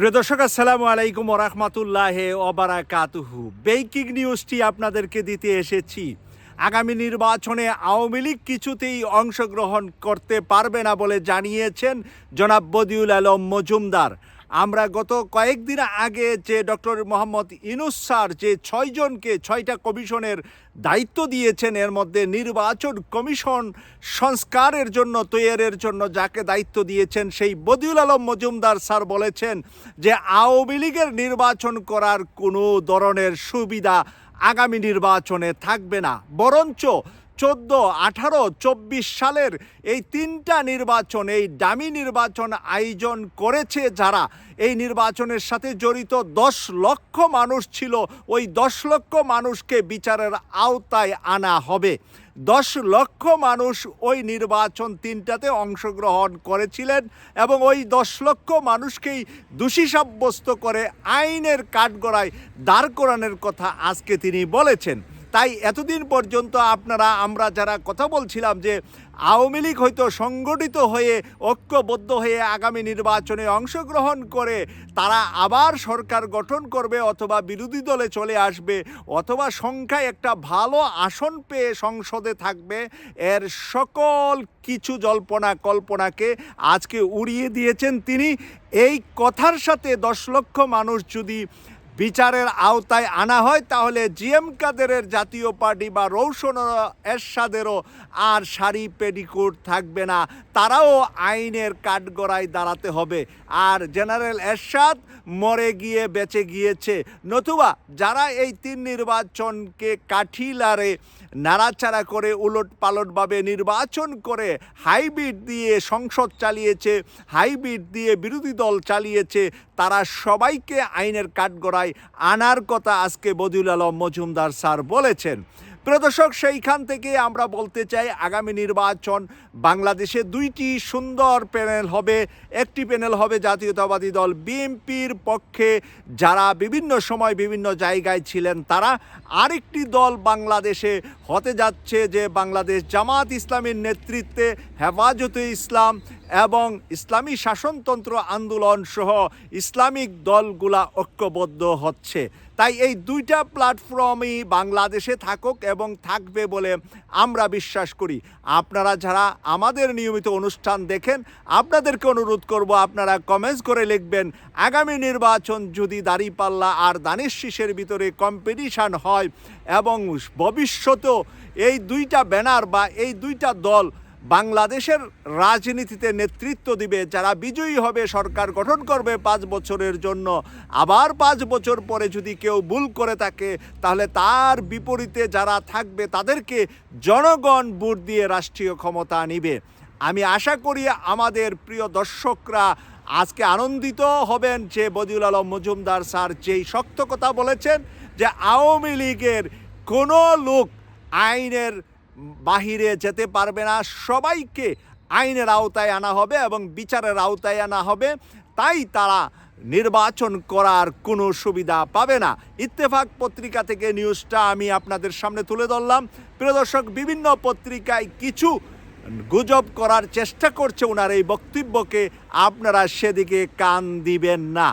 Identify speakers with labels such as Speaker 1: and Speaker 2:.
Speaker 1: প্রিয় দর্শক, আসসালামু আলাইকুম ওরহমাতুল্লাহ ওবারাকাতুহু বেকিং নিউজটি আপনাদেরকে দিতে এসেছি। আগামী নির্বাচনে আওয়ামী লীগ কিছুতেই অংশগ্রহণ করতে পারবে না বলে জানিয়েছেন জনাব বদিউল আলম মজুমদার। আমরা গত কয়েকদিন আগে যে ডক্টর মোহাম্মদ ইনুস স্যার যে ছয়জনকে ছয়টা কমিশনের দায়িত্ব দিয়েছেন, এর মধ্যে নির্বাচন কমিশন সংস্কারের জন্য, তৈয়ারের জন্য যাকে দায়িত্ব দিয়েছেন সেই বদিউল আলম মজুমদার স্যার বলেছেন যে আওয়ামী লীগের নির্বাচন করার কোনো ধরনের সুবিধা আগামী নির্বাচনে থাকবে না। বরঞ্চ চোদ্দ, আঠারো, চব্বিশ সালের এই তিনটা নির্বাচন, এই দামি নির্বাচন আয়োজন করেছে যারা। এই নির্বাচনের সাথে জড়িত দশ লক্ষ মানুষ ছিল, ওই দশ লক্ষ মানুষকে বিচারের আওতায় আনা হবে। দশ লক্ষ মানুষ ওই নির্বাচন তিনটাতে অংশগ্রহণ করেছিলেন এবং ওই দশ লক্ষ মানুষকেই দোষী সাব্যস্ত করে আইনের কাঠগড়ায় দাঁড় করানোর কথা আজকে তিনি বলেছেন। তাই এতদিন পর্যন্ত আপনারা, আমরা যারা কথা বলছিলাম যে আওয়ামী লীগ হয়তো সংগঠিত হয়ে, ঐক্যবদ্ধ হয়ে আগামী নির্বাচনে অংশগ্রহণ করে, তারা আবার সরকার গঠন করবে অথবা বিরোধী দলে চলে আসবে অথবা সংখ্যায় একটা ভালো আসন পেয়ে সংসদে থাকবে, এর সকল কিছু জল্পনা কল্পনাকে আজকে উড়িয়ে দিয়েছেন তিনি। এই কথার সাথে দশ লক্ষ মানুষ যদি বিচারের আওতায় আনা হয়, তাহলে জিএম কাদেরের জাতীয় পার্টি বা রৌশন এরশাদেরও আর শাড়ি পেডিকুট থাকবে না। তারাও আইনের কাঠগড়ায় দাঁড়াতে হবে। আর জেনারেল এরশাদ মরে গিয়ে বেঁচে গিয়েছে। নতুবা যারা এই তিন নির্বাচনকে কাঠিলারে নাড়াচাড়া করে উলট পালটভাবে নির্বাচন করে হাইব্রিড দিয়ে সংসদ চালিয়েছে, হাইব্রিড দিয়ে বিরোধী দল চালিয়েছে, তারা সবাইকে আইনের কাঠগড়ায় আনার কথা আজকে বদিউল আলম মজুমদার স্যার বলেছেন। প্রিয় দর্শক, সেইখান থেকে আমরা বলতে চাই, আগামী নির্বাচন বাংলাদেশে দুইটি সুন্দর প্যানেল হবে। একটি প্যানেল হবে জাতীয়তাবাদী দল বিএনপির পক্ষে। যারা বিভিন্ন সময় বিভিন্ন জায়গায় ছিলেন তারা আরেকটি দল বাংলাদেশে হতে যাচ্ছে, যে বাংলাদেশ জামাত ইসলামের নেতৃত্বে হেফাজতে ইসলাম। এবং ইসলামী শাসনতন্ত্র আন্দোলন সহ ইসলামিক দলগুলা ঐক্যবদ্ধ হচ্ছে। তাই এই দুইটা প্ল্যাটফর্মই বাংলাদেশে থাকুক এবং থাকবে বলে আমরা বিশ্বাস করি। আপনারা যারা আমাদের নিয়মিত অনুষ্ঠান দেখেন, আপনাদেরকে অনুরোধ করব আপনারা কমেন্টস করে লিখবেন, আগামী নির্বাচন যদি দাঁড়িপাল্লা আর দানিশ শীষের ভিতরে কম্পিটিশান হয় এবং ভবিষ্যতেও এই দুইটা ব্যানার বা এই দুইটা দল বাংলাদেশের রাজনীতিতে নেতৃত্ব দিবে, যারা বিজয়ী হবে, সরকার গঠন করবে পাঁচ বছরের জন্য। আবার পাঁচ বছর পরে যদি কেউ ভুল করে থাকে, তাহলে তার বিপরীতে যারা থাকবে, তাদেরকে জনগণ ভোট দিয়ে রাষ্ট্রীয় ক্ষমতা নিবে। আমি আশা করি আমাদের প্রিয় দর্শকরা আজকে আনন্দিত হবেন যে বদিউল আলম মজুমদার স্যার যেই শক্ত কথা বলেছেন, যে আওয়ামী লীগের কোনো লোক আইনের বাহিরে যেতে পারবে না। সবাইকে আইনের আওতায় আনা হবে এবং বিচারের আওতায় আনা হবে। তাই তারা নির্বাচন করার কোনো সুবিধা পাবে না। ইত্তেফাক পত্রিকা থেকে নিউজটা আমি আপনাদের সামনে তুলে ধরলাম। প্রিয় দর্শক, বিভিন্ন পত্রিকায় কিছু গুজব করার চেষ্টা করছে ওনার এই বক্তব্যকে। আপনারা সেদিকে কান দিবেন না।